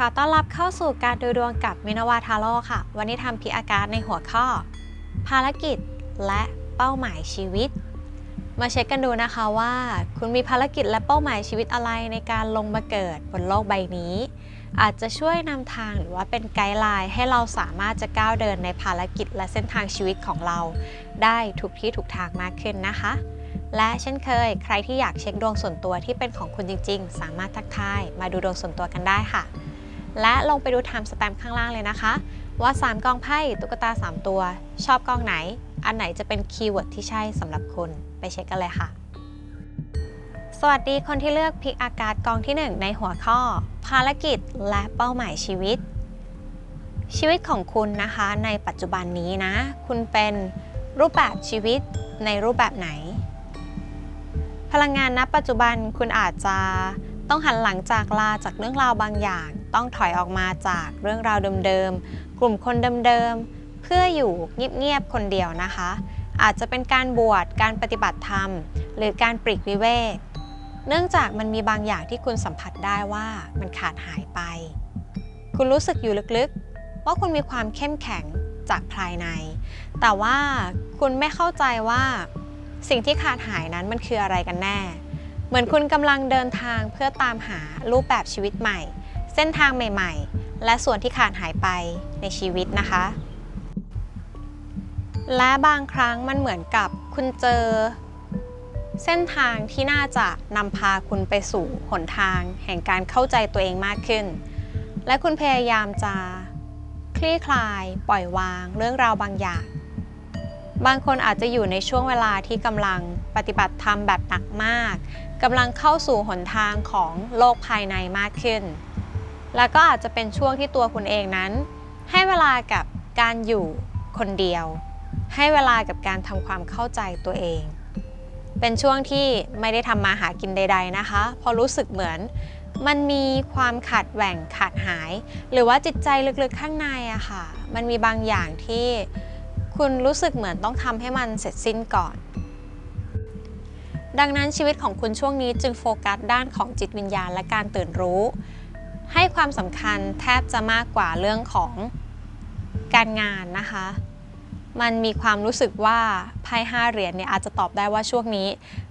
ขอต้อนรับเข้าสู่การดูดวงกับมินาวาทาโร่ค่ะ วันนี้ทำพิอาการในหัวข้อ ภารกิจและเป้าหมายชีวิต มาเช็คกันดูนะคะว่า คุณมีภารกิจและเป้าหมายชีวิตอะไรในการลงมาเกิดบนโลกใบนี้ อาจจะช่วยนำทางหรือว่าเป็นไกด์ไลน์ให้เราสามารถจะก้าวเดินในภารกิจและเส้นทางชีวิตของเรา ได้ถูกที่ถูกทางมากขึ้นนะคะ และเช่นเคย ใครที่อยากเช็คดวงส่วนตัวที่เป็นของคุณจริง ๆ สามารถทักทายมาดูดวงส่วนตัวกันได้ค่ะ และลงไปดูไทม์สแตมป์ข้างล่างเลยนะคะ ว่า 3กองไพ่ตุ๊กตา 3 ตัว ชอบกองไหน อันไหนจะเป็นคีย์เวิร์ดที่ใช่สำหรับคุณ ไปเช็คกันเลยค่ะ สวัสดีคนที่เลือกพิกอากาศกองที่ 1 ในหัวข้อ ภารกิจและเป้าหมายชีวิต ชีวิตของคุณนะคะ ในปัจจุบันนี้นะ คุณเป็นรูปแบบชีวิตในรูปแบบไหน พลังงานณปัจจุบันคุณอาจจะ ต้องหันหลังจากลาจากเรื่องราวบางอย่าง ต้องถอยออกมาจากเรื่องราวเดิมๆ กลุ่มคนเดิมๆ เพื่ออยู่เงียบๆ คนเดียวนะคะ อาจจะเป็นการบวช การปฏิบัติธรรม หรือการปลีกวิเวก เนื่องจากมันมีบางอย่างที่คุณสัมผัสได้ว่ามันขาดหายไป คุณรู้สึกอยู่ลึกๆ ว่าคุณมีความเข้มแข็งจากภายใน แต่ว่าคุณไม่เข้าใจว่าสิ่งที่ขาดหายนั้นมันคืออะไรกันแน่ เหมือนคุณกำลังเดินทางเพื่อตามหารูปแบบชีวิตใหม่ เส้นทางใหม่ๆ และส่วนที่ขาดหายไปในชีวิตนะคะ และบางครั้งมันเหมือนกับคุณเจอ เส้นทางที่น่าจะนำพาคุณไปสู่หนทาง แห่งการเข้าใจตัวเองมากขึ้น และคุณพยายามจะคลี่คลาย ปล่อยวางเรื่องราวบางอย่าง บางคนอาจจะอยู่ในช่วงเวลาที่กำลังปฏิบัติธรรมแบบหนักมาก กำลังเข้าสู่หนทางของโลกภายในมากขึ้น แล้วก็อาจจะเป็นช่วงที่ตัวคุณเองนั้น ให้เวลากับการอยู่คนเดียว ให้เวลากับการทำความเข้าใจตัวเอง เป็นช่วงที่ไม่ได้ทำมาหากินใด ๆนะคะพราะรู้สึกเหมือนมันมีความขาดแหว่งขาดหาย หรือว่าจิตใจลึกๆข้างในอะค่ะ มันมีบางอย่างที่คุณรู้สึกเหมือนต้องทำให้มันเสร็จสิ้นก่อน ดังนั้นชีวิตของคุณช่วงนี้จึงโฟกัสด้านของจิตวิญญาณและการตื่นรู้ ให้ความสำคัญแทบจะมากกว่าเรื่องของการงานนะคะ มันมีความรู้สึกว่าไพ่ห้าเหรียญเนี่ยอาจจะตอบได้ว่าช่วงนี้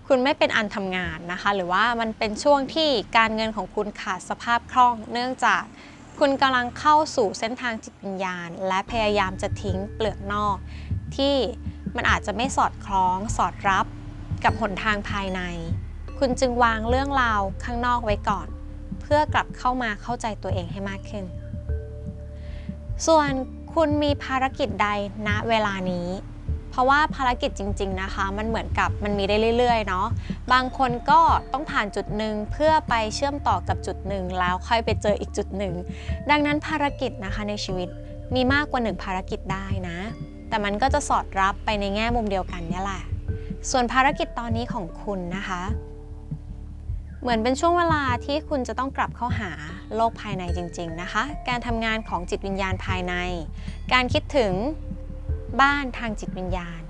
คุณไม่เป็นอันทำงานนะคะ หรือว่ามันเป็นช่วงที่การเงินของคุณขาดสภาพคล่อง เนื่องจากคุณกำลังเข้าสู่เส้นทางจิตวิญญาณ และพยายามจะทิ้งเปลือกนอก ที่มันอาจจะไม่สอดคล้องสอดรับ กับหนทางภายใน คุณจึงวางเรื่องราวข้างนอกไว้ก่อน เพื่อกลับเข้ามาเข้าใจตัวเองให้มากขึ้น ส่วนคุณมีภารกิจใดณเวลานี้ เพราะว่าภารกิจจริง ๆนะคะ มันเหมือนกับมันมีได้เรื่อยๆเนาะบางคนก็ต้องผ่านจุดหนึ่งเพื่อไปเชื่อมต่อกับจุดหนึ่งแล้วค่อยไปเจออีกจุดหนึ่งดังนั้นภารกิจนะคะในชีวิตมีมากกว่าหนึ่งภารกิจได้นะ แต่มันก็จะสอดรับไปในแง่มุมเดียวกันนี่แหละ ส่วนภารกิจตอนนี้ของคุณนะคะ เหมือนเป็นช่วงเวลาที่คุณจะต้องกลับเข้าหาโลกภายในจริง ๆ นะคะ การทำงานของจิตวิญญาณภายใน การคิดถึงบ้านทางจิตวิญญาณ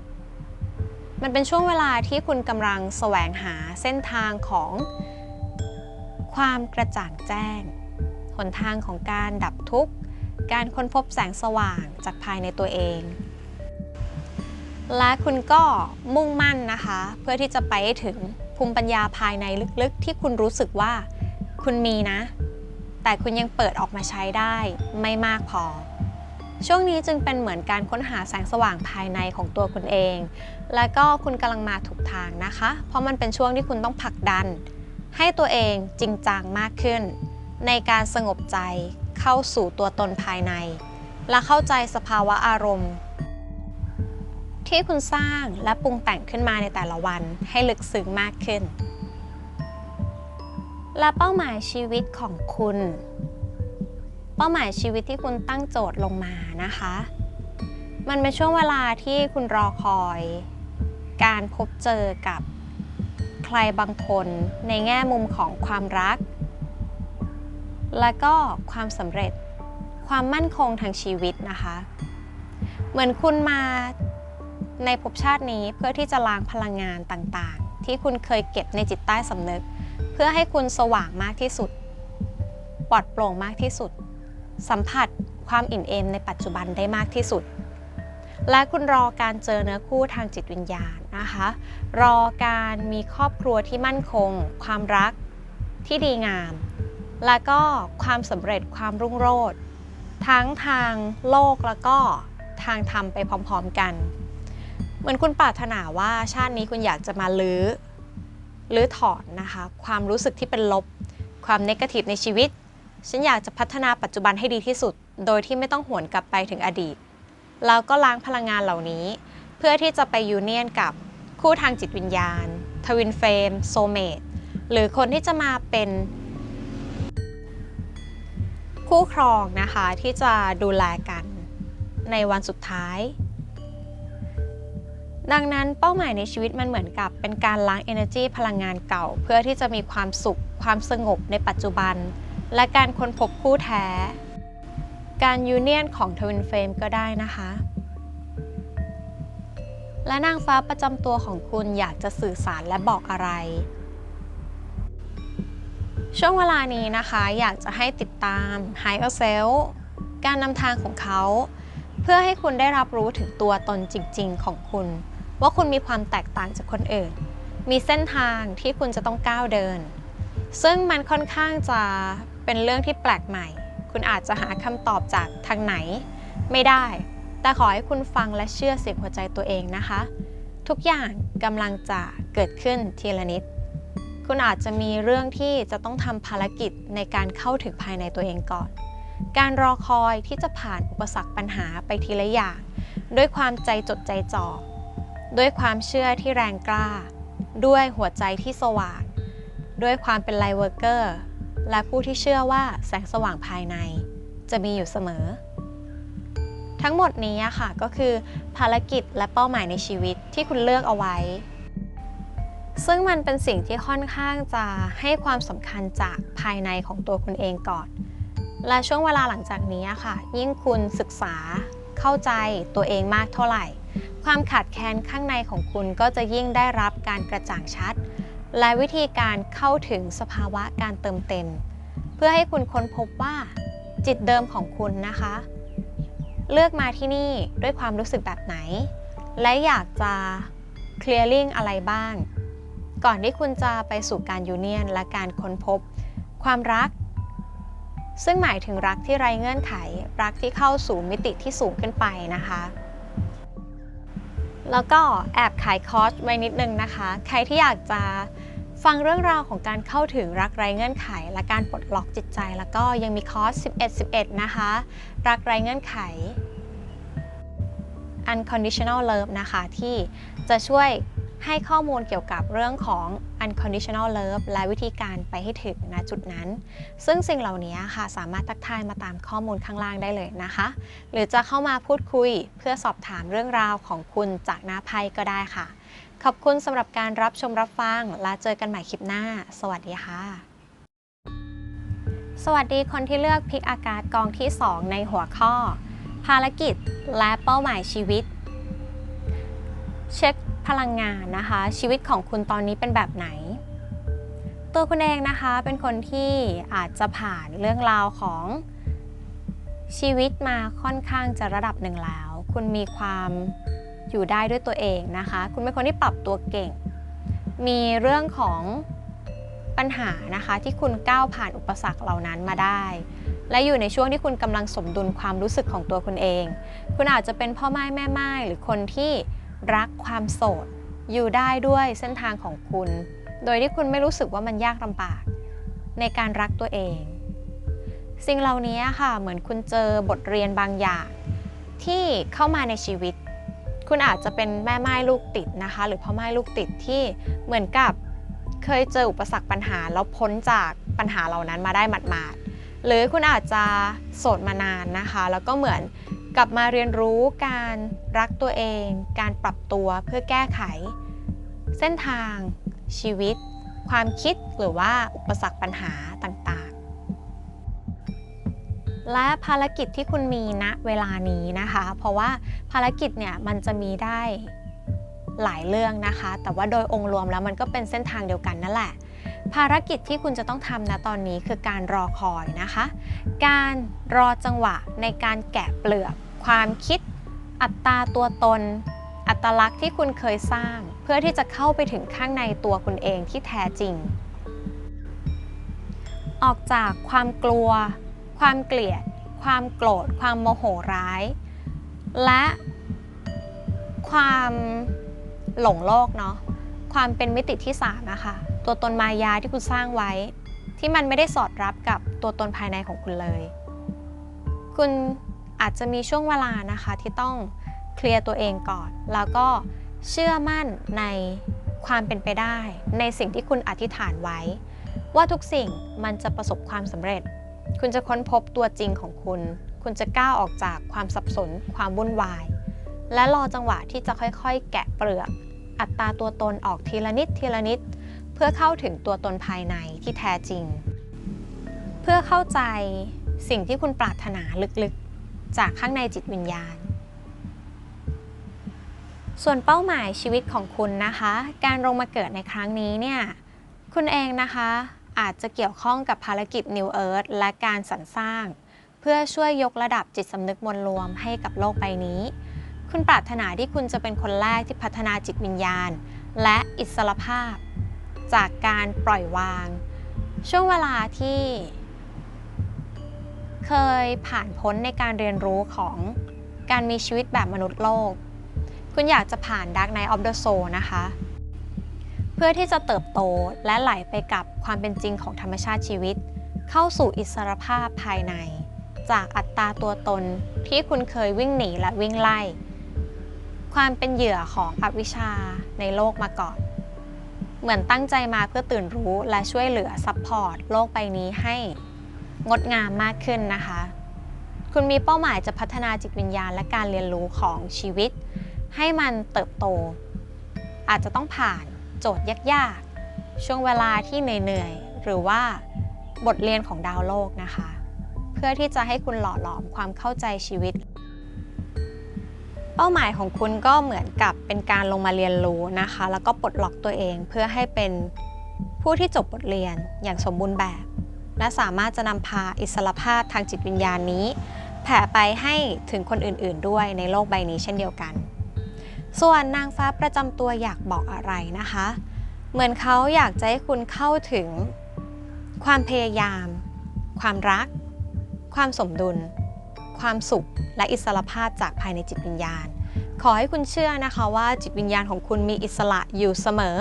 มันเป็นช่วงเวลาที่คุณกำลังแสวงหาเส้นทางของความกระจ่างแจ้ง หนทางของการดับทุกข์ การค้นพบแสงสว่างจากภายในตัวเอง และคุณก็มุ่งมั่นนะคะ เพื่อที่จะไปให้ถึงภูมิปัญญาภายในลึกๆ ที่คุณรู้สึกว่าคุณมีนะ แต่คุณยังเปิดออกมาใช้ได้ไม่มากพอ ช่วงนี้จึงเป็นเหมือนการค้นหาแสงสว่างภายในของตัวคุณเอง และก็คุณกำลังมาถูกทางนะคะ เพราะมันเป็นช่วงที่คุณต้องผลักดัน ให้ตัวเองจริงจังมากขึ้น ในการสงบใจเข้าสู่ตัวตนภายใน และเข้าใจสภาวะอารมณ์ ที่คุณสร้างและปรุงแต่งขึ้นมาในแต่ละวันให้ลึกซึ้งมากขึ้น และเป้าหมายชีวิตของคุณ เป้าหมายชีวิตที่คุณตั้งโจทย์ลงมานะคะ มันเป็นช่วงเวลาที่คุณรอคอย การพบเจอกับใครบางคนในแง่มุมของความรัก และก็ความสำเร็จความมั่นคงทางชีวิตนะคะ เหมือนคุณมา ในภพชาตินี้เพื่อที่จะล้างพลังงานต่างๆ ที่คุณเคยเก็บในจิตใต้สำนึก เพื่อให้คุณสว่างมากที่สุด ปลอดโปร่งมากที่สุด สัมผัสความอิ่มเอมในปัจจุบันได้มากที่สุด และคุณรอการเจอเนื้อคู่ทางจิตวิญญาณนะคะ รอการมีครอบครัวที่มั่นคง ความรักที่ดีงาม และก็ความสำเร็จความรุ่งโรจน์ทั้งทางโลกแล้วก็ทางธรรมไปพร้อมๆกัน เหมือนคุณปรารถนาว่าชาตินี้คุณอยากจะมาลื้อลื้อถอนนะคะ ความรู้สึกที่เป็นลบ ความเนกาทีฟในชีวิต ฉันอยากจะพัฒนาปัจจุบันให้ดีที่สุด โดยที่ไม่ต้องหวนกลับไปถึงอดีต แล้วก็ล้างพลังงานเหล่านี้ เพื่อที่จะไปยูเนียนกับคู่ทางจิตวิญญาณ ทวินเฟรมโซเมตหรือคนที่จะมาเป็นคู่ครองนะคะที่จะดูแลกันในวันสุดท้าย ดังนั้นเป้าหมายในชีวิตมันเหมือนกับเป็นการล้าง energy พลังงานเก่า เพื่อที่จะมีความสุข ความสงบในปัจจุบัน และการค้นพบคู่แท้ การยูเนียนของทวินเฟมก็ได้นะคะ และนางฟ้าประจำตัวของคุณอยากจะสื่อสารและบอกอะไร ช่วงเวลานี้นะคะอยากจะให้ติดตาม Higher Self การนำทางของเขา เพื่อให้คุณได้รับรู้ถึงตัวตนจริง ๆ ของคุณ ว่าคุณมีความแตกต่างจากคนอื่น มีเส้นทางที่คุณจะต้องก้าวเดิน ซึ่งมันค่อนข้างจะเป็นเรื่องที่แปลกใหม่ คุณอาจจะหาคำตอบจากทางไหน ไม่ได้ แต่ขอให้คุณฟังและเชื่อเสียงหัวใจตัวเองนะคะ ทุกอย่างกำลังจะเกิดขึ้นทีละนิด คุณอาจจะมีเรื่องที่จะต้องทำภารกิจในการเข้าถึงภายในตัวเองก่อน การรอคอยที่จะผ่านอุปสรรคปัญหาไปทีละอย่าง ด้วยความใจจดใจจ่อ ด้วยความเชื่อที่แรงกล้า ด้วยหัวใจที่สว่าง ด้วยความเป็นไลเวอร์เกอร์ และผู้ที่เชื่อว่าแสงสว่างภายใน จะมีอยู่เสมอ ทั้งหมดนี้ค่ะก็คือภารกิจและเป้าหมายในชีวิตที่คุณเลือกเอาไว้ ซึ่งมันเป็นสิ่งที่ค่อนข้างจะให้ความสำคัญจากภายในของตัวคุณเองก่อน และช่วงเวลาหลังจากนี้ค่ะ ยิ่งคุณศึกษาเข้าใจตัวเองมากเท่าไหร่ ความขาดแคลนข้างในของคุณก็จะยิ่งได้รับการกระจ่างชัด และวิธีการเข้าถึงสภาวะการเติมเต็ม เพื่อให้คุณค้นพบว่า จิตเดิมของคุณนะคะ เลือกมาที่นี่ด้วยความรู้สึกแบบไหน และอยากจะ clearing อะไรบ้าง ก่อนที่คุณจะไปสู่การยูเนียนและการค้นพบ ความรัก ซึ่งหมายถึงรักที่ไร้เงื่อนไข รักที่เข้าสู่มิติที่สูงขึ้นไปนะคะ แล้วก็แอบขายคอร์สไว้นิดนึงนะคะ ใครที่อยากจะฟังเรื่องราวของการเข้าถึงรักไร้เงื่อนไข และการปลดล็อกจิตใจ แล้วก็ยังมีคอร์ส 11 11 นะคะ รักไร้เงื่อนไข unconditional love นะคะ ที่จะช่วย ให้ข้อมูลเกี่ยวกับเรื่องของ unconditional love และวิธีการไปให้ถึงณจุดนั้น ซึ่งสิ่งเหล่านี้ค่ะสามารถทักทายมาตามข้อมูลข้างล่างได้เลยนะคะ หรือจะเข้ามาพูดคุยเพื่อสอบถามเรื่องราวของคุณจากหน้าไพ่ก็ได้ค่ะ ขอบคุณสำหรับการรับชมรับฟัง และเจอกันใหม่คลิปหน้า สวัสดีค่ะ สวัสดีคนที่เลือกพิกอากาศกองที่ 2 ในหัวข้อ ภารกิจและเป้าหมายชีวิตเช็ค พลังงานนะคะ ชีวิตของคุณตอนนี้เป็นแบบไหน ตัวคุณเองนะคะเป็นคนที่อาจจะผ่านเรื่องราวของชีวิตมาค่อนข้างจะระดับหนึ่งแล้ว คุณมีความอยู่ได้ด้วยตัวเองนะคะ คุณเป็นคนที่ปรับตัวเก่ง มีเรื่องของปัญหานะคะที่คุณก้าวผ่านอุปสรรคเหล่านั้นมาได้ และอยู่ในช่วงที่คุณกำลังสมดุลความรู้สึกของตัวคุณเอง คุณอาจจะเป็นพ่อไม้แม่ไม้หรือคนที่ รักความโสด อยู่ได้ด้วยเส้นทางของคุณ โดยที่คุณไม่รู้สึกว่ามันยากลำบาก ในการรักตัวเอง สิ่งเหล่านี้ค่ะเหมือนคุณเจอบทเรียนบางอย่าง ที่เข้ามาในชีวิต คุณอาจจะเป็นแม่ไม้ลูกติดนะคะ หรือพ่อไม้ลูกติดที่เหมือนกับเคยเจออุปสรรคปัญหาแล้วพ้นจากปัญหาเหล่านั้นมาได้หมาดๆหรือคุณอาจจะโสดมานานนะคะ แล้วก็เหมือน กลับมาเรียนรู้การรักตัวเอง การปรับตัวเพื่อแก้ไข เส้นทาง ชีวิต ความคิดหรือว่าอุปสรรคปัญหาต่างๆ และภารกิจที่คุณมีณเวลานี้นะคะ เพราะว่าภารกิจเนี่ยมันจะมีได้หลายเรื่องนะคะ แต่ว่าโดยองค์รวมแล้วมันก็เป็นเส้นทางเดียวกันนั่นแหละ ภารกิจที่คุณจะต้องทำนะตอนนี้คือการรอคอยนะคะ การรอจังหวะในการแกะเปลือก ความคิด อัตราตัวตน อัตลักษณ์ที่คุณเคยสร้าง เพื่อที่จะเข้าไปถึงข้างในตัวคุณเองที่แท้จริง ออกจากความกลัว ความเกลียด ความโกรธ ความโมโหร้าย และความหลงโลกเนาะความเป็นมิติที่สามอะค่ะตัวตนมายาที่คุณสร้างไว้ ที่มันไม่ได้สอดรับกับตัวตนภายในของคุณเลย คุณ อาจจะมีช่วงเวลานะคะที่ต้องเคลียร์ตัวเองก่อน แล้วก็เชื่อมั่นในความเป็นไปได้ ในสิ่งที่คุณอธิษฐานไว้ ว่าทุกสิ่งมันจะประสบความสำเร็จ คุณจะค้นพบตัวจริงของคุณ คุณจะก้าวออกจากความสับสน ความวุ่นวาย และรอจังหวะที่จะค่อยๆ แกะเปลือก อัตราตัวตนออกทีละนิดทีละนิด เพื่อเข้าถึงตัวตนภายในที่แท้จริง เพื่อเข้าใจสิ่งที่คุณปรารถนาลึกๆ จากข้างในจิตวิญญาณ ส่วนเป้าหมายชีวิตของคุณนะคะ การลงมาเกิดในครั้งนี้เนี่ย คุณเองนะคะอาจจะเกี่ยวข้องกับภารกิจ New Earth และการสรรสร้าง เพื่อช่วยยกระดับจิตสำนึกมวลรวมให้กับโลกใบนี้ คุณปรารถนาที่คุณจะเป็นคนแรกที่พัฒนาจิตวิญญาณ และอิสรภาพ จากการปล่อยวาง ช่วงเวลาที่ เคยผ่านพ้นในการเรียนรู้ของการมีชีวิตแบบมนุษย์โลก คุณอยากจะผ่าน Dark Night of the Soul นะคะ เพื่อที่จะเติบโตและไหลไปกับความเป็นจริงของธรรมชาติชีวิต เข้าสู่อิสรภาพภายใน จากอัตตาตัวตนที่คุณเคยวิ่งหนีและวิ่งไล่ ความเป็นเหยื่อของอวิชชาในโลกมาก่อน เหมือนตั้งใจมาเพื่อตื่นรู้และช่วยเหลือซัพพอร์ตโลกใบนี้ให้ งดงามมากขึ้นนะคะ คุณมีเป้าหมายจะพัฒนาจิตวิญญาณและการเรียนรู้ของชีวิต ให้มันเติบโต อาจจะต้องผ่านโจทย์ยากๆ ช่วงเวลาที่เหนื่อยๆ หรือว่าบทเรียนของดาวโลกนะคะ เพื่อที่จะให้คุณหล่อหลอมความเข้าใจชีวิต เป้าหมายของคุณก็เหมือนกับเป็นการลงมาเรียนรู้นะคะ แล้วก็ปลดล็อกตัวเองเพื่อให้เป็นผู้ที่จบบทเรียนอย่างสมบูรณ์แบบ และสามารถจะนำพาอิสรภาพทางจิตวิญญาณนี้ แผ่ไปให้ถึงคนอื่นๆ ด้วยในโลกใบนี้เช่นเดียวกัน ส่วนนางฟ้าประจำตัวอยากบอกอะไรนะคะ เหมือนเขาอยากจะให้คุณเข้าถึง ความพยายาม ความรัก ความสมดุล ความสุข และอิสรภาพจากภายในจิตวิญญาณ ขอให้คุณเชื่อนะคะว่าจิตวิญญาณของคุณมีอิสระอยู่เสมอ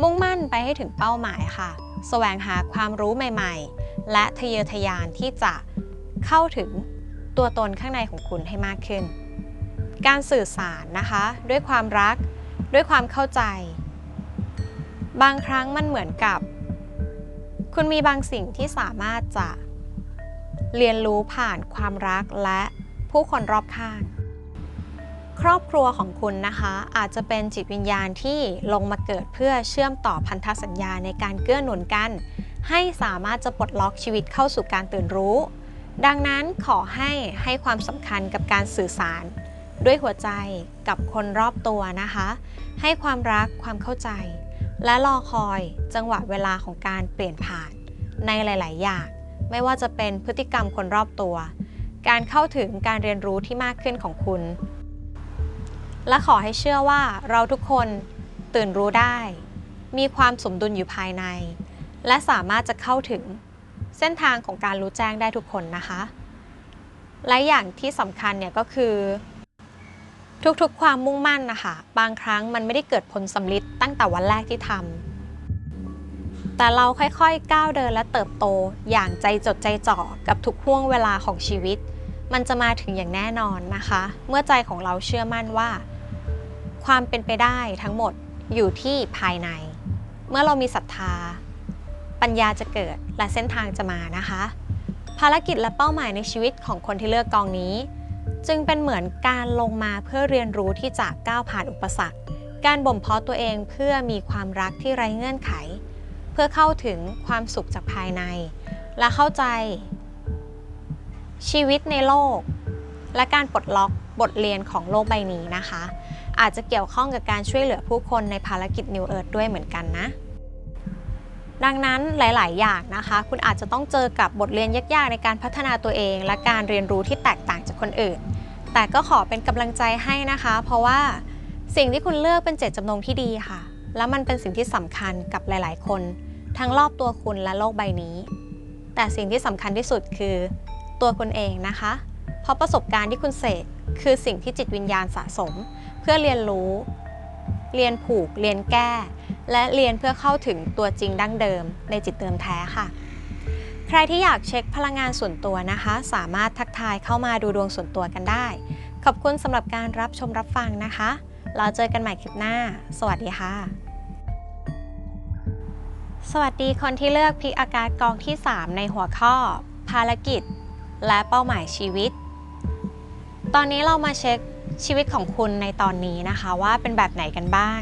มุ่งมั่นไปให้ถึงเป้าหมายค่ะ แสวงหาความรู้ใหม่ ๆ และทะเยอทะยานที่จะเข้าถึงตัวตนข้างในของคุณให้มากขึ้น การสื่อสารนะคะ ด้วยความรัก ด้วยความเข้าใจ บางครั้งมันเหมือนกับ คุณมีบางสิ่งที่สามารถจะเรียนรู้ผ่านความรักและผู้คนรอบข้าง ครอบครัวของคุณนะคะ อาจจะเป็นจิตวิญญาณที่ลงมาเกิดเพื่อเชื่อมต่อพันธสัญญาในการเกื้อหนุนกัน ให้สามารถจะปลดล็อกชีวิตเข้าสู่การตื่นรู้ ดังนั้นขอให้ให้ความสำคัญกับการสื่อสาร ด้วยหัวใจกับคนรอบตัวนะคะ ให้ความรักความเข้าใจ และรอคอยจังหวะเวลาของการเปลี่ยนผ่านในหลาย ๆ อย่าง ไม่ว่าจะเป็นพฤติกรรมคนรอบตัว การเข้าถึงการเรียนรู้ที่มากขึ้นของคุณ และขอให้เชื่อว่าเราทุกคนตื่นรู้ได้ มีความสมดุลอยู่ภายใน และสามารถจะเข้าถึงเส้นทางของการรู้แจ้งได้ทุกคนนะคะ และอย่างที่สำคัญเนี่ยก็คือ ทุกๆความมุ่งมั่นนะคะบางครั้งมันไม่ได้เกิดผลสำลิดตั้งแต่วันแรกที่ทำแต่เราค่อยๆก้าวเดินและเติบโตอย่างใจจดใจจ่อกับทุกห่วงเวลาของชีวิต มันจะมาถึงอย่างแน่นอนนะคะ เมื่อใจของเราเชื่อมั่นว่า ความเป็นไปได้ทั้งหมดอยู่ที่ภายใน เมื่อเรามีศรัทธา ปัญญาจะเกิดและเส้นทางจะมานะคะ ภารกิจและเป้าหมายในชีวิตของคนที่เลือกกองนี้ จึงเป็นเหมือนการลงมาเพื่อเรียนรู้ที่จะก้าวผ่านอุปสรรค การบ่มเพาะตัวเองเพื่อมีความรักที่ไร้เงื่อนไข เพื่อเข้าถึงความสุขจากภายใน และเข้าใจ ชีวิตในโลก และการปลดล็อกบทเรียนของโลกใบนี้นะคะ อาจจะเกี่ยวข้องกับการช่วยเหลือผู้คนในภารกิจ New Earth ด้วยเหมือนกันนะ ดังนั้นหลาย ๆ อย่างนะคะ คุณอาจจะต้องเจอกับบทเรียนยาก ๆ ในการพัฒนาตัวเอง และการเรียนรู้ที่แตกต่างจากคนอื่น แต่ก็ขอเป็นกำลังใจให้นะคะ เพราะว่าสิ่งที่คุณเลือกเป็นเจตจำนงที่ดีค่ะ และมันเป็นสิ่งที่สำคัญกับหลาย ๆ คน ทั้งรอบตัวคุณและโลกใบนี้ แต่สิ่งที่สำคัญที่สุดคือ ตัวคุณเองนะคะ เพราะประสบการณ์ที่คุณเสกคือสิ่งที่จิตวิญญาณสะสม เพื่อเรียนรู้ เรียนผูก เรียนแก้ และเรียนเพื่อเข้าถึงตัวจริงดั้งเดิม ในจิตเดิมแท้ค่ะ ใครที่อยากเช็คพลังงานส่วนตัวนะคะ สามารถทักทายเข้ามาดูดวงส่วนตัวกันได้ ขอบคุณสำหรับการรับชมรับฟังนะคะ เราเจอกันใหม่คลิปหน้า สวัสดีค่ะ สวัสดีคนที่เลือกพิกอากาศกองที่ 3 ในหัวข้อ ภารกิจ และเป้าหมายชีวิต ตอนนี้เรามาเช็ค ชีวิตของคุณในตอนนี้นะคะว่าเป็นแบบไหนกันบ้าง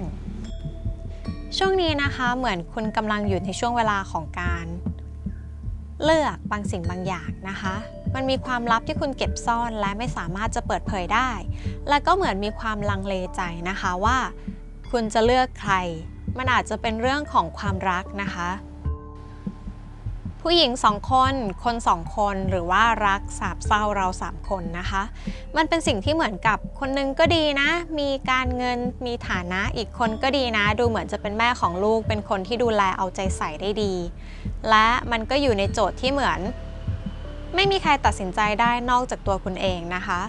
ช่วงนี้นะคะเหมือนคุณกำลังอยู่ในช่วงเวลาของการ เลือกบางสิ่งบางอย่างนะคะ มันมีความลับที่คุณเก็บซ่อนและไม่สามารถจะเปิดเผยได้ และก็เหมือนมีความลังเลใจนะคะว่า คุณจะเลือกใคร มันอาจจะเป็นเรื่องของความรักนะคะ ผู้หญิงสองคน คนสองคนหรือว่ารักสาบเศร้าเราสามคนนะคะ มันเป็นสิ่งที่เหมือนกับคนหนึงก็ดีนะ มีการเงินมีฐานะอีกคนก็ดีนะ ดูเหมือนจะเป็นแม่ของลูก เป็นคนที่ดูแลเอาใจใส่ได้ดี และมันก็อยู่ในโจทย์ที่เหมือน ไม่มีใครตัดสินใจได้นอกจากตัวคุณเองนะคะ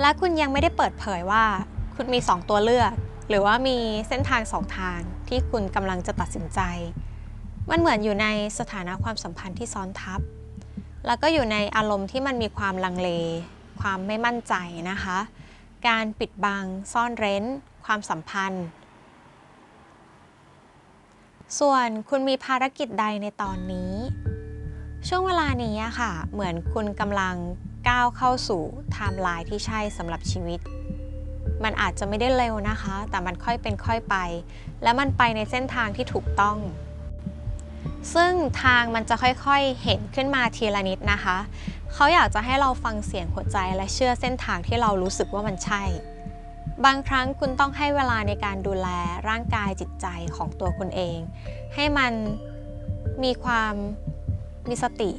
และคุณยังไม่ได้เปิดเผยว่า คุณมี 2 ตัวเลือก หรือว่ามีเส้นทางสองทางที่คุณกำลังจะตัดสินใจ มันเหมือนอยู่ในสถานะความสัมพันธ์ที่ซ้อนทับ แล้วก็อยู่ในอารมณ์ที่มันมีความลังเล ความไม่มั่นใจนะคะ การปิดบัง ซ่อนเร้น ความสัมพันธ์ ส่วนคุณมีภารกิจใดในตอนนี้ ช่วงเวลานี้อะค่ะ เหมือนคุณกำลังก้าวเข้าสู่ไทม์ไลน์ที่ใช่สำหรับชีวิต มันอาจจะไม่ได้เร็วนะคะ แต่มันค่อยเป็นค่อยไป และมันไปในเส้นทางที่ถูกต้อง ซึ่งทางมันจะค่อยๆเห็นขึ้นมาทีละนิดนะคะ เขาอยากจะให้เราฟังเสียงหัวใจและเชื่อเส้นทางที่เรารู้สึกว่ามันใช่ บางครั้งคุณต้องให้เวลาในการดูแลร่างกายจิตใจของตัวคุณเอง ให้มันมีความมีสติ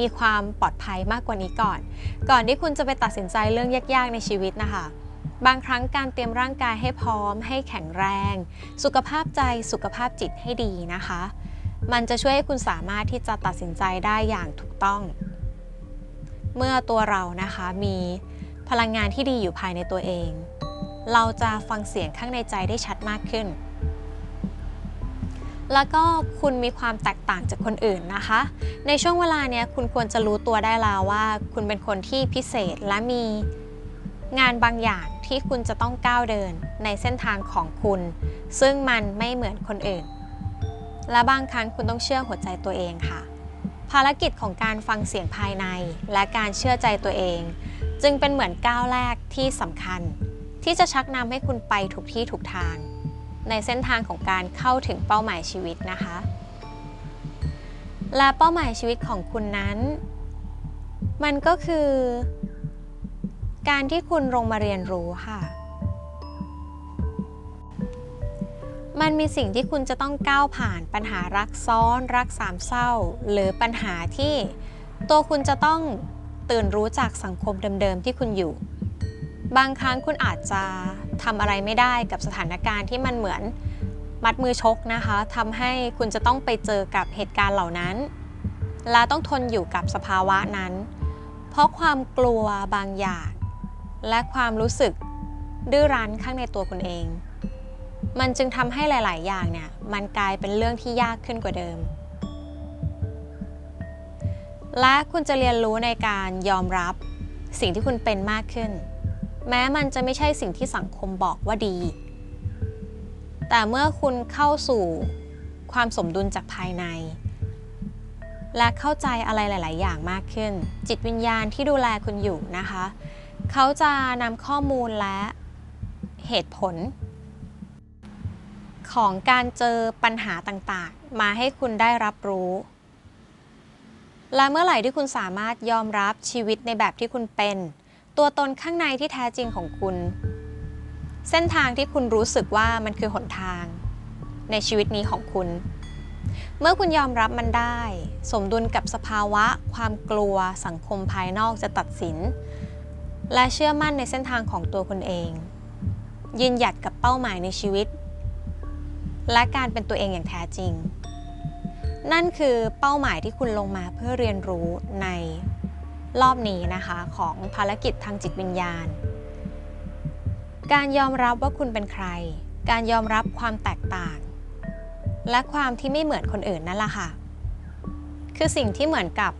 มีความปลอดภัยมากกว่านี้ก่อน ก่อนที่คุณจะไปตัดสินใจเรื่องยากๆในชีวิตนะคะบางครั้งการเตรียมร่างกายให้พร้อมให้แข็งแรง สุขภาพใจสุขภาพจิตให้ดีนะคะ มันจะช่วยให้คุณสามารถที่จะตัดสินใจได้อย่างถูกต้อง เมื่อตัวเรานะคะมีพลังงานที่ดีอยู่ภายในตัวเอง เราจะฟังเสียงข้างในใจได้ชัดมากขึ้น แล้วก็คุณมีความแตกต่างจากคนอื่นนะคะ ในช่วงเวลาเนี้ยคุณควรจะรู้ตัวได้แล้วว่า คุณเป็นคนที่พิเศษและมีงานบางอย่างที่คุณจะต้องก้าวเดินในเส้นทางของคุณ ซึ่งมันไม่เหมือนคนอื่น และบางครั้งคุณต้องเชื่อหัวใจตัวเองค่ะ ภารกิจของการฟังเสียงภายในและการเชื่อใจตัวเอง จึงเป็นเหมือนก้าวแรกที่สำคัญ ที่จะชักนำให้คุณไปถูกที่ถูกทาง ในเส้นทางของการเข้าถึงเป้าหมายชีวิตนะคะ และเป้าหมายชีวิตของคุณนั้น มันก็คือ การที่คุณลงมาเรียนรู้ค่ะ มันมีสิ่งที่คุณจะต้องก้าวผ่านปัญหารักซ้อน รักสามเศร้า หรือปัญหาที่ตัวคุณจะต้องตื่นรู้จากสังคมเดิมๆที่คุณอยู่ บางครั้งคุณอาจจะทำอะไรไม่ได้กับสถานการณ์ที่มันเหมือนมัดมือชกนะคะทำให้คุณจะต้องไปเจอกับเหตุการณ์เหล่านั้น และต้องทนอยู่กับสภาวะนั้น เพราะความกลัวบางอย่าง และความรู้สึกดื้อรั้นข้างในตัวคุณเอง มันจึงทำให้หลาย ๆ อย่างเนี่ย มันกลายเป็นเรื่องที่ยากขึ้นกว่าเดิม และคุณจะเรียนรู้ในการยอมรับสิ่งที่คุณเป็นมากขึ้น แม้มันจะไม่ใช่สิ่งที่สังคมบอกว่าดี แต่เมื่อคุณเข้าสู่ความสมดุลจากภายใน และเข้าใจอะไรหลาย ๆ อย่างมากขึ้น จิตวิญญาณที่ดูแลคุณอยู่นะคะ เขาจะนำข้อมูลและเหตุผล ของการเจอปัญหาต่างๆ มาให้คุณได้รับรู้ และเมื่อไหร่ที่คุณสามารถยอมรับชีวิตในแบบที่คุณเป็น ตัวตนข้างในที่แท้จริงของคุณ เส้นทางที่คุณรู้สึกว่ามันคือหนทาง ในชีวิตนี้ของคุณ เมื่อคุณยอมรับมันได้ สมดุลกับสภาวะ ความกลัว สังคมภายนอกจะตัดสิน และเชื่อมั่นในเส้นทางของตัวคุณเอง ยืนหยัดกับเป้าหมายในชีวิต และการเป็นตัวเองอย่างแท้จริง นั่นคือเป้าหมายที่คุณลงมาเพื่อเรียนรู้ในรอบนี้นะคะของภารกิจทางจิตวิญญาณ การยอมรับว่าคุณเป็นใคร การยอมรับความแตกต่าง และความที่ไม่เหมือนคนอื่นนั่นแหละค่ะ คือสิ่งที่เหมือนกับ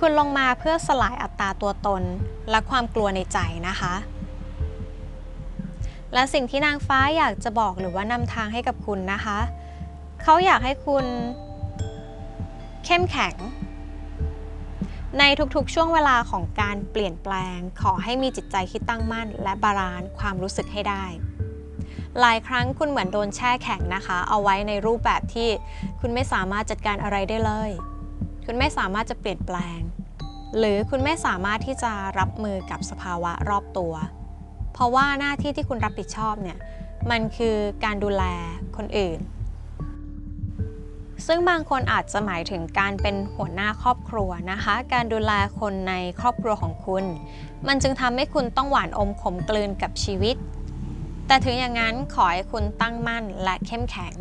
คุณลงมาเพื่อสลายอัตราตัวตนและความกลัวในใจนะคะ และสิ่งที่นางฟ้าอยากจะบอกหรือว่านำทางให้กับคุณนะคะ เขาอยากให้คุณ เข้มแข็ง ในทุกๆช่วงเวลาของการเปลี่ยนแปลง ขอให้มีจิตใจที่ตั้งมั่น และบาลานซ์ความรู้สึกให้ได้ หลายครั้งคุณเหมือนโดนแช่แข็งนะคะ เอาไว้ในรูปแบบที่คุณไม่สามารถจัดการอะไรได้เลย คุณไม่สามารถจะเปลี่ยนแปลง หรือคุณไม่สามารถที่จะรับมือกับสภาวะรอบตัว เพราะว่าหน้าที่ที่คุณรับผิดชอบเนี่ยมันคือการดูแลคนอื่น ซึ่งบางคนอาจจะหมายถึงการเป็นหัวหน้าครอบครัวนะคะ การดูแลคนในครอบครัวของคุณ มันจึงทำให้คุณต้องหวานอมขมกลืนกับชีวิต แต่ถึงอย่างนั้นขอให้คุณตั้งมั่นและเข้มแข็ง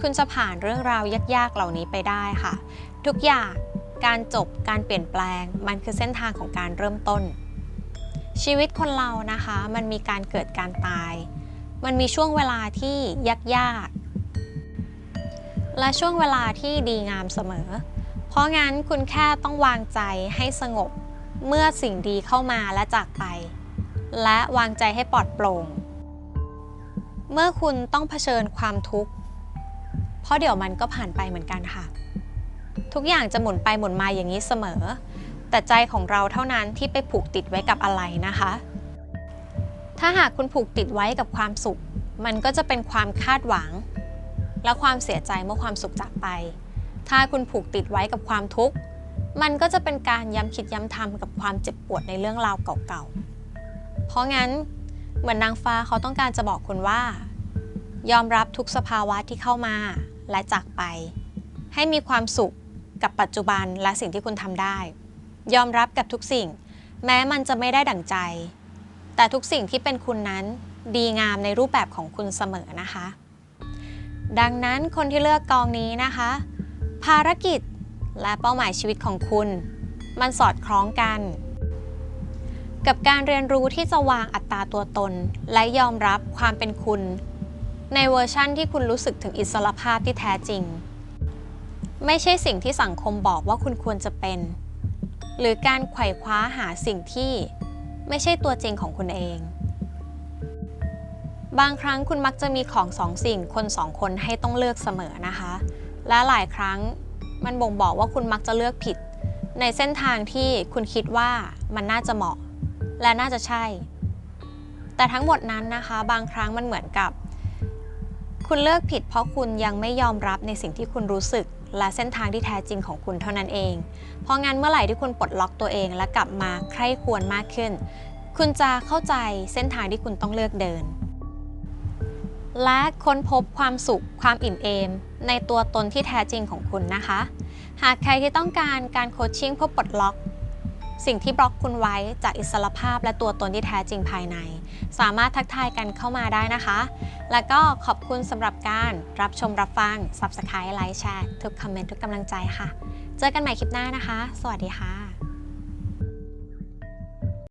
คุณจะผ่านเรื่องราวยากๆเหล่านี้ไปได้ค่ะ ทุกอย่างการจบการเปลี่ยนแปลง มันคือเส้นทางของการเริ่มต้น ชีวิตคนเรานะคะ มันมีการเกิดการตาย มันมีช่วงเวลาที่ยากๆและช่วงเวลาที่ดีงามเสมอ เพราะงั้นคุณแค่ต้องวางใจให้สงบเมื่อสิ่งดีเข้ามาและจากไป และวางใจให้ปลอดโปร่ง เมื่อคุณต้องเผชิญความทุกข์ เพราะเดี๋ยวมันก็ผ่านไปเหมือนกันค่ะ ทุกอย่างจะหมุนไปหมุนมาอย่างนี้เสมอ แต่ใจของเราเท่านั้นที่ไปผูกติดไว้กับอะไรนะคะ ถ้าหากคุณผูกติดไว้กับความสุข มันก็จะเป็นความคาดหวัง และความเสียใจเมื่อความสุขจากไป ถ้าคุณผูกติดไว้กับความทุกข์ มันก็จะเป็นการย้ำคิดย้ำทำกับความเจ็บปวดในเรื่องราวเก่าๆ เพราะงั้นเหมือนนางฟ้าเขาต้องการจะบอกคุณว่า ยอมรับทุกสภาวะที่เข้ามาและจากไป ให้มีความสุขกับปัจจุบันและสิ่งที่คุณทำได้ ยอมรับกับทุกสิ่ง แม้มันจะไม่ได้ดั่งใจ แต่ทุกสิ่งที่เป็นคุณนั้นดีงามในรูปแบบของคุณเสมอนะคะ ดังนั้นคนที่เลือกกองนี้นะคะ ภารกิจและเป้าหมายชีวิตของคุณ มันสอดคล้องกัน กับการเรียนรู้ที่จะวางอัตราตัวตน และยอมรับความเป็นคุณ ในเวอร์ชั่นที่คุณรู้สึกถึงอิสรภาพที่แท้จริง ไม่ใช่สิ่งที่สังคมบอกว่าคุณควรจะเป็น หรือการไขว่คว้าหาสิ่งที่ไม่ใช่ตัวจริงของคุณเอง บางครั้งคุณมักจะมีของสองสิ่งคนสองคนให้ต้องเลือกเสมอนะคะ และหลายครั้งมันบ่งบอกว่าคุณมักจะเลือกผิด ในเส้นทางที่คุณคิดว่ามันน่าจะเหมาะ และน่าจะใช่ แต่ทั้งหมดนั้นนะคะ บางครั้งมันเหมือนกับ คุณเลือกผิดเพราะคุณยังไม่ยอมรับในสิ่งที่คุณรู้สึก และเส้นทางที่แท้จริงของคุณเท่านั้นเอง เพราะงั้นเมื่อไหร่ที่คุณปลดล็อกตัวเองและกลับมาใคร่ควรมากขึ้น คุณจะเข้าใจเส้นทางที่คุณต้องเลือกเดิน และค้นพบความสุขความอิ่มเอม ในตัวตนที่แท้จริงของคุณนะคะ หากใครที่ต้องการการโคชชิ่งเพื่อปลดล็อก สิ่งที่บล็อกคุณไว้จากอิสรภาพและตัวตนที่แท้จริงภายใน สามารถทักทายกันเข้ามาได้นะคะ แล้วก็ขอบคุณสำหรับการรับชมรับฟัง Subscribe ไลค์แชร์ทุกคอมเมนต์ทุกกำลังใจค่ะ เจอกันใหม่คลิปหน้านะคะ สวัสดีค่ะ